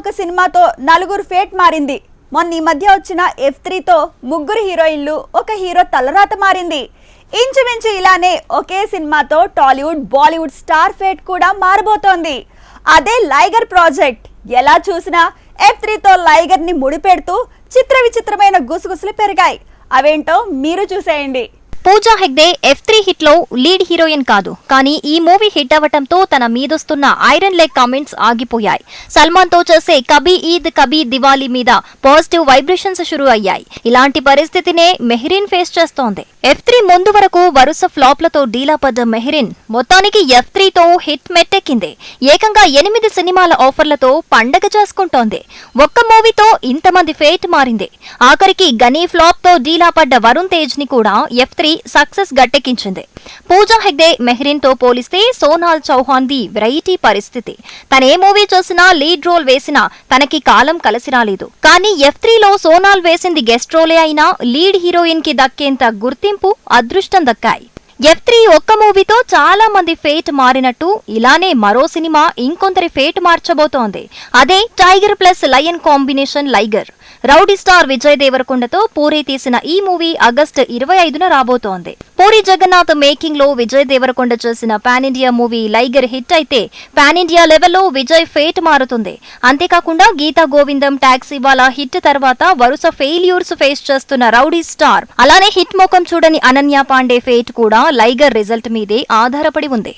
ఒక సినిమాతో నలుగురు ఫేట్ మారింది. మొన్న ఈ మధ్య వచ్చిన ఎఫ్ త్రీతో ముగ్గురు హీరోయిన్లు ఒక హీరో తలరాత మారింది. ఇంచుమించు ఇలానే ఒకే సినిమాతో టాలీవుడ్ బాలీవుడ్ స్టార్ ఫేట్ కూడా మారబోతోంది. అదే లైగర్ ప్రాజెక్ట్. ఎలా చూసినా ఎఫ్ త్రీతో లైగర్ని ముడిపెడుతూ చిత్ర విచిత్రమైన గుసగుసలు పెరిగాయి. అవేంటో మీరు చూసేయండి. పూజా హెగ్డే ఎఫ్ త్రీ హిట్లో లీడ్ హీరోయిన్ కాదు. కానీ ఈ మూవీ హిట్ అవ్వటంతో తన మీదొస్తున్న ఐరన్ లెగ్ కామెంట్స్ ఆగిపోయాయి. సల్మాన్తో చేసే కబీ ఈద్ కబీ దివాళీ మీద పాజిటివ్ వైబ్రేషన్స్ షురూ అయ్యాయి. ఇలాంటి పరిస్థితినే మెహరీన్ ఫేస్ చేస్తోంది. ఎఫ్ త్రీ ముందు వరకు వరుస ఫ్లాప్లతో డీలా పడ్డ మెహరీన్ మొత్తానికి ఎఫ్ త్రీతో హిట్ మెట్టెక్కింది. ఏకంగా ఎనిమిది సినిమాల ఆఫర్లతో పండగ చేసుకుంటోంది. ఒక్క మూవీతో ఇంతమంది ఫేట్ మారింది. ఆఖరికి గనీ ఫ్లాప్తో డీలా పడ్డ వరుణ్ తేజ్ని కూడా ఎఫ్ త్రీ సక్సెస్ గట్టెక్కించింది. పూజా హెగ్డే మెహ్రీన్తో పోలిస్తే సోనాల్ చౌహాన్ ది వెరైటీ పరిస్థితి. తనే మూవీ చేసినా లీడ్ రోల్ వేసినా తనకి కాలం కలిసి రాలేదు. కానీ ఎఫ్ త్రీలో సోనాల్ వేసింది గెస్ట్ రోలే అయినా లీడ్ హీరోయిన్కి దక్కేంత గుర్తింపు అదృష్టం దక్కాయి. ఎఫ్ త్రీ ఒక్క మూవీతో చాలా మంది ఫేట్ మారినట్టు ఇలానే మరో సినిమా ఇంకొందరి ఫేట్ మార్చబోతోంది. అదే tiger plus lion combination Liger. Rowdy star Vijay దేవరకొండతో Puri తీసిన ఈ మూవీ ఆగస్టు ఇరవై ఐదున రాబోతోంది. పూరి జగన్నాథ్ మేకింగ్లో విజయ్ దేవరకొండ చేసిన pan India movie Liger hit అయితే పాన్ ఇండియా లెవెల్లో విజయ్ ఫేట్ మారుతుంది. అంతేకాకుండా గీతా గోవిందం టాక్సీ వాలా హిట్ తర్వాత వరుస ఫెయిల్యూర్స్ ఫేస్ చేస్తున్న రౌడీ స్టార్. అలానే హిట్ ముఖం చూడని అనన్య పాండే ఫేట్ కూడా లైగర్ రిజల్ట్ మీదే ఆధారపడి ఉంది.